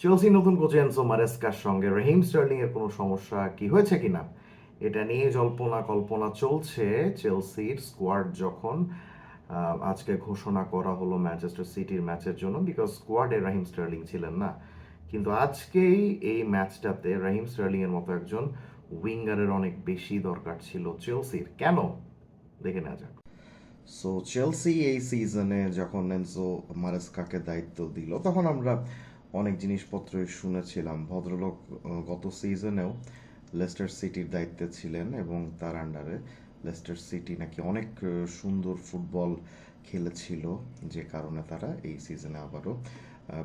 Chelsea নতুন coach এনসো মারেস্কার সঙ্গে। রহিম Sterling এর কোনো সমস্যা কি হয়েছে কিনা? এটা নিয়ে জল্পনা কল্পনা চলছে চেলসির স্কোয়াড যখন আজকে ঘোষণা করা হলো ম্যানচেস্টার সিটির ম্যাচের জন্য বিকজ স্কোয়াডে রাহিম স্টার্লিং ছিলেন না। কিন্তু আজকেই এই ম্যাচটাতে রাহিম স্টার্লিং এর মতো একজন উইঙ্গারের অনেক বেশি দরকার ছিল চেলসির কেন? দেখে নেওয়া যাক। সো চেলসি এই সিজনে যখন এনজো মারেস্কাকে দায়িত্ব দিল, তখন আমরা অনেক জিনিসপত্র শুনেছিলাম। ভদ্রলোক গত সিজনেও লেস্টার সিটির দায়িত্বে ছিলেন এবং তার আন্ডারে লেস্টার সিটি নাকি অনেক সুন্দর ফুটবল খেলেছিল, যে কারণে তারা এই সিজনে আবারও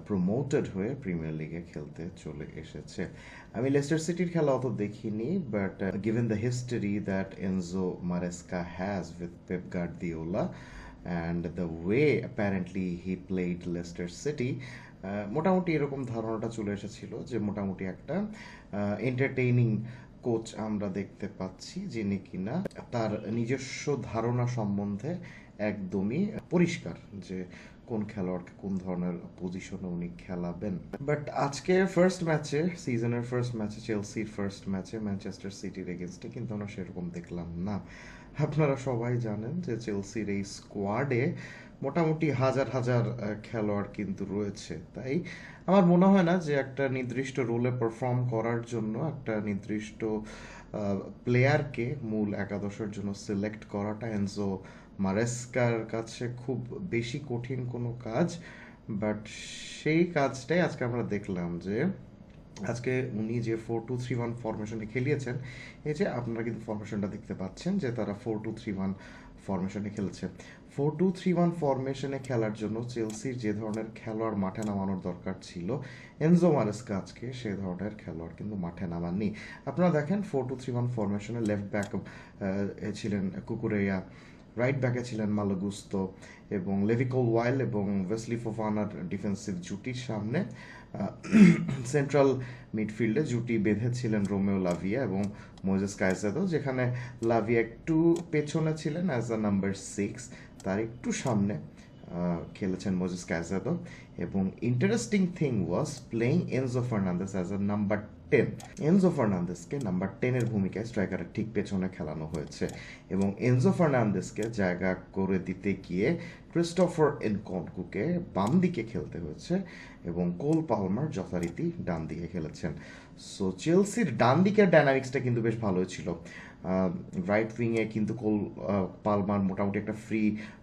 প্রমোটেড হয়ে প্রিমিয়ার লিগে খেলতে চলে এসেছে। আমি লেস্টার সিটির খেলা অত দেখিনি but given the history that Enzo Maresca has with Pep Guardiola and the way apparently he played Leicester City মোটামুটি এরকম ধারণাটা চলে এসেছিল যে মোটামুটি একটা এন্টারটেইনিং কোচ আমরা দেখতে পাচ্ছি যিনি কিনা তার নিজস্ব ধারণা সম্বন্ধে একদমই পরিষ্কার যে কোন খেলোয়াড়কে কোন ধরনের পজিশনে উনি খেলাবেন। বাট আজকে ফার্স্ট ম্যাচে সিজনের ফার্স্ট ম্যাচে চেলসির ফার্স্ট ম্যাচে ম্যানচেস্টার সিটির এগেনস্টে কিন্তু আমরা সেরকম দেখলাম না। আপনারা সবাই জানেন যে চেলসির এই স্কোয়াডে মোটামুটি হাজার হাজার খেলোয়াড় কিন্তু রয়েছে। তাই আমার মনে হয় না যে একটা নির্দিষ্ট রোলে পারফর্ম করার জন্য একটা নির্দিষ্ট প্লেয়ারকে মূল একাদশের জন্য সিলেক্ট করাটা এনজো মারেস্কার কাছে খুব বেশি কঠিন কোনো কাজ। বাট সেই কাজটাই আজকে আমরা দেখলাম যে, আজকে উনি যে ফোর টু থ্রি ওয়ান ফরমেশনে খেলিয়েছেন, এই যে আপনারা কিন্তু ফরমেশনটা দেখতে পাচ্ছেন যে তারা ফোর টু থ্রি ওয়ান ফরমেশনে খেলছে। ফোর টু থ্রি ওয়ান ফরমেশনে খেলার জন্য চেলসির যে ধরনের খেলোয়াড় মাঠে নামানোর দরকার ছিল, এনজো মারেস্কা আজকে সে ধরনের খেলোয়াড় কিন্তু মাঠে নামাননি। আপনারা দেখেন ফোর টু থ্রি ওয়ান ফরমেশনে লেফট ব্যাক ছিলেন কুকুরেয়া রাইট ব্যাকে ছিলেন মালগুস্তো এবং লেভিকোল ওয়াইল এবং ওয়েসলি ফোফানার ডিফেন্সিভ জুটির সামনে সেন্ট্রাল মিডফিল্ডে জুটি বেঁধেছিলেন রোমেও লাভিয়া এবং মোজেস কায়সাদো যেখানে লাভিয়া একটু পেছনে ছিলেন অ্যাজ আ নাম্বার সিক্স তার একটু সামনে। খেলেছেন মোজেস কায়সাদো এবং interesting thing was playing Enzo Fernandez as a number ten Enzo ফার্নান্দেসকে number টেনের ভূমিকায় স্ট্রাইকারের ঠিক পেছনে খেলানো হয়েছে। এবং এনজো ফার্নান্দেসকে জায়গা করে দিতে গিয়ে ক্রিস্টোফার এনকনকুকে বাম দিকে খেলতে হয়েছে এবং কোল পালমার যথারীতি ডান দিকে খেলেছেন। সো চেলসির ডান দিকের ডায়নামিক্সটা কিন্তু বেশ ভালোই ছিল। রাইট উইংয়ে কিন্তু কোল পালমার মোটামুটি একটা ফ্রি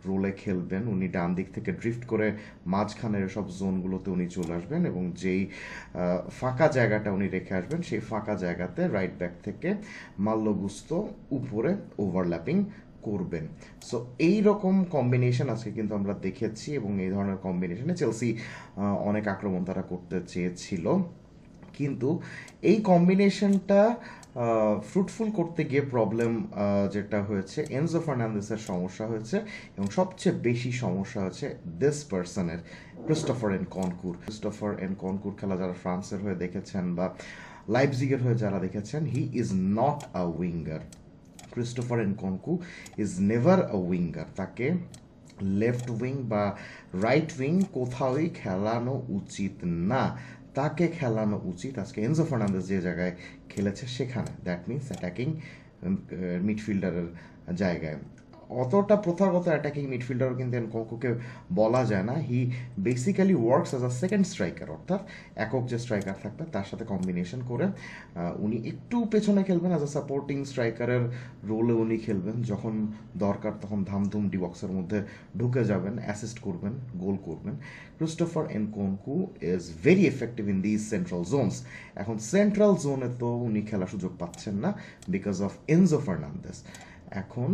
রোলে খেলবেন। উনি ডান দিক থেকে ড্রিফট করে মাঝখানের সব জোনগুলোতে উনি চলে আসবেন এবং যেই ফাঁকা জায়গাটা উনি রেখে আসবেন, সেই ফাঁকা জায়গাতে রাইট ব্যাক থেকে মাল্লগুস্ত উপরে ওভারল্যাপিং করবেন। সো এই রকম কম্বিনেশন আজকে কিন্তু আমরা দেখেছি এবং এই ধরনের কম্বিনেশনে চেলসি অনেক আক্রমণ তারা করতে চেয়েছিল। কিন্তু এই কম্বিনেশনটা ফ্রুটফুল করতে গিয়ে প্রবলেম যেটা হয়েছে এনজো ফার্নান্দেসের সমস্যা হয়েছে এবং সবচেয়ে বেশি সমস্যা হচ্ছে দিস পার্সনের ক্রিস্টোফার এন কনকুর ক্রিস্টোফার এন কনকুর খেলা যারা ফ্রান্সের হয়ে দেখেছেন বা লাইপজিগের হয়ে যারা দেখেছেন he is not a winger Christopher Nkunku is never a winger তাকে লেফট উইং বা রাইট উইং কোথাওই খেলানো উচিত না। তাকে খেলানো উচিত। আজকে এনজো ফার্নান্দেস যে জায়গায় খেলেছে, সেখানে। দ্যাট মিনস অ্যাটাকিং মিডফিল্ডারের জায়গায়। অতটা প্রথাগত অ্যাটাকিং মিডফিল্ডারও কিন্তু কঙ্কুকে বলা যায় না। He basically works as a second striker অর্থাৎ একক যে স্ট্রাইকার থাকবে, তার সাথে কম্বিনেশন করে উনি একটু পেছনে খেলবেন অ্যাজ আ সাপোর্টিং স্ট্রাইকারের রোলে উনি খেলবেন। যখন দরকার তখন ধামধুম ডি বক্সের মধ্যে ঢুকে যাবেন অ্যাসিস্ট করবেন গোল করবেন। Christopher Nkunku is very effective in this central zones এখন সেন্ট্রাল জোনে তো উনি খেলার সুযোগ পাচ্ছেন না বিকজ অফ এনজো ফার্নান্দেস এখন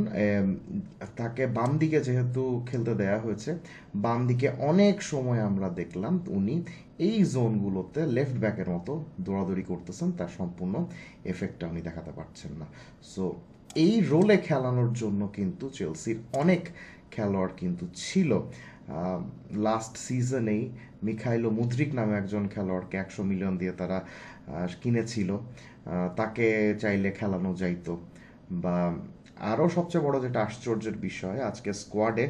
তাকে বাম দিকে যেহেতু খেলতে দেয়া হয়েছে, বাম দিকে অনেক সময় আমরা দেখলাম উনি এই জোনগুলোতে লেফট ব্যাকের মতো দৌড়াদৌড়ি করতেছেন, তার সম্পূর্ণ এফেক্টটা উনি দেখাতে পারছেন না। সো এই রোলে খেলানোর জন্য কিন্তু চেলসির অনেক খেলোয়াড় কিন্তু ছিল। লাস্ট সিজনেই মিখাইলো মুদ্রিক নামে একজন খেলোয়াড়কে একশো মিলিয়ন দিয়ে তারা কিনেছিল। তাকে চাইলে খেলানো যাইতো বা আরও সবচেয়ে বড় যেটা আশ্চর্যের বিষয়, আজকে স্কোয়াডে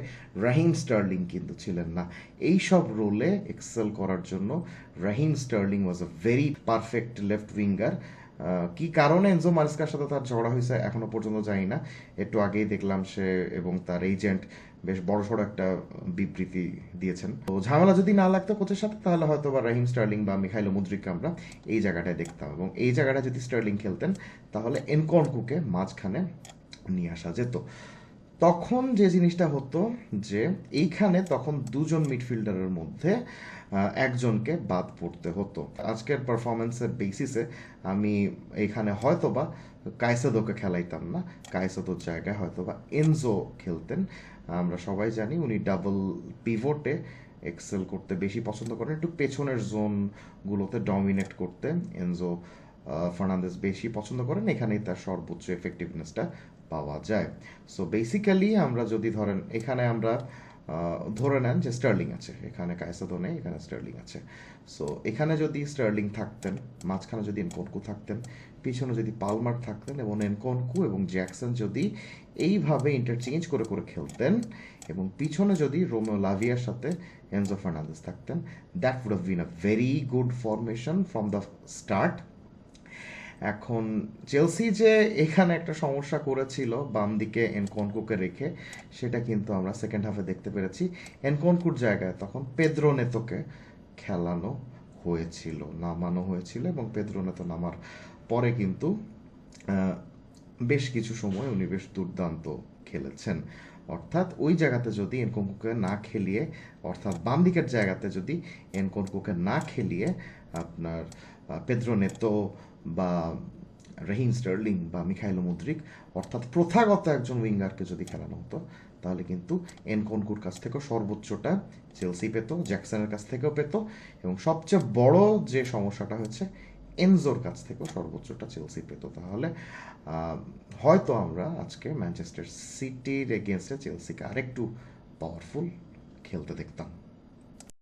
রাহিম স্টার্লিং কিন্তু ছিলেন না। এই সব রোলে এক্সেল করার জন্য Raheem Sterling was a very perfect left winger কি কারণে এনজো মারিস্কার সাথে তার ঝগড়া হয়েছে এখনও পর্যন্ত জানি না। একটু আগেই দেখলাম সে এবং তার এজেন্ট বেশ বড়সড় একটা বিবৃতি দিয়েছেন। তো ঝামেলা যদি না লাগতো কোচের সাথে, তাহলে হয়তো বা রাহিম স্টার্লিং বা মিখাইলো মুদ্রিককে আমরা এই জায়গাটায় দেখতাম। এবং এই জায়গাটায় যদি স্টার্লিং খেলতেন, তাহলে এনকনকুকে মাঝখানে নিয়ে আসা যেত। তখন যে জিনিসটা হতো যে, এইখানে তখন দুজন মিডফিল্ডারের মধ্যে একজনকে বাদ পড়তে হতো। আজকের পারফরমেন্সের বেসিসে আমি এইখানে হয়তোবা কায়সাদোকে খেলাইতাম না কায়সাদোর জায়গায় হয়তোবা এনজো খেলতেন। আমরা সবাই জানি উনি ডাবল পিভোটে এক্সেল করতে বেশি পছন্দ করেন, একটু পেছনের জোনগুলোতে ডমিনেট করতে এনজো ফার্নান্দেস বেশি পছন্দ করেন। এখানেই তার সর্বোচ্চ এফেক্টিভনেসটা পাওয়া যায়। সো বেসিক্যালি আমরা যদি ধরেন, এখানে আমরা ধরে নেন যে স্টার্লিং আছে। এখানে কায়সাদো নেই, এখানে স্টার্লিং আছে। সো এখানে যদি স্টার্লিং থাকতেন, মাঝখানে যদি এনকনকু থাকতেন, পিছনে যদি পালমার থাকতেন এবং এনকনকু এবং জ্যাকসন যদি এইভাবে ইন্টারচেঞ্জ করে করে খেলতেন এবং পিছনে যদি রোমিও লাভিয়ার সাথে এনজো ফার্নান্দেস থাকতেন that would have been a very good formation from the start এখন চেলসি যে এখানে একটা সমস্যা করেছিল বাম দিকে এনকনকুকে রেখে, সেটা কিন্তু আমরা সেকেন্ড হাফে দেখতে পেরেছি। এনকনকুর জায়গায় তখন পেদ্রো নেতোকে খেলানো হয়েছিল, নামানো হয়েছিল এবং পেদ্রো নেতো নামার পরে কিন্তু বেশ কিছু সময় উনি বেশ দুর্দান্ত খেলেছেন। অর্থাৎ ওই জায়গাতে যদি এনকনকুকে না খেলিয়ে, অর্থাৎ বাম দিকের জায়গাতে যদি এনকনকুকে না খেলিয়ে আপনার পেদ্রো নেতো বা রহিম স্টার্লিং বা মিখাইলো মুদ্রিক, অর্থাৎ প্রথাগত একজন উইঙ্গারকে যদি খেলানো হতো, তাহলে কিন্তু এনকনকুর কাছ থেকেও সর্বোচ্চটা চেলসি পেত, জ্যাকসনের কাছ থেকেও পেত, এবং সবচেয়ে বড় যে সমস্যাটা হচ্ছে এনজোর কাছ থেকেও সর্বোচ্চটা চেলসি পেত। তাহলে হয়তো আমরা আজকে ম্যানচেস্টার সিটির এগেনস্টে চেলসিকে আরেকটু পাওয়ারফুল খেলতে দেখতাম।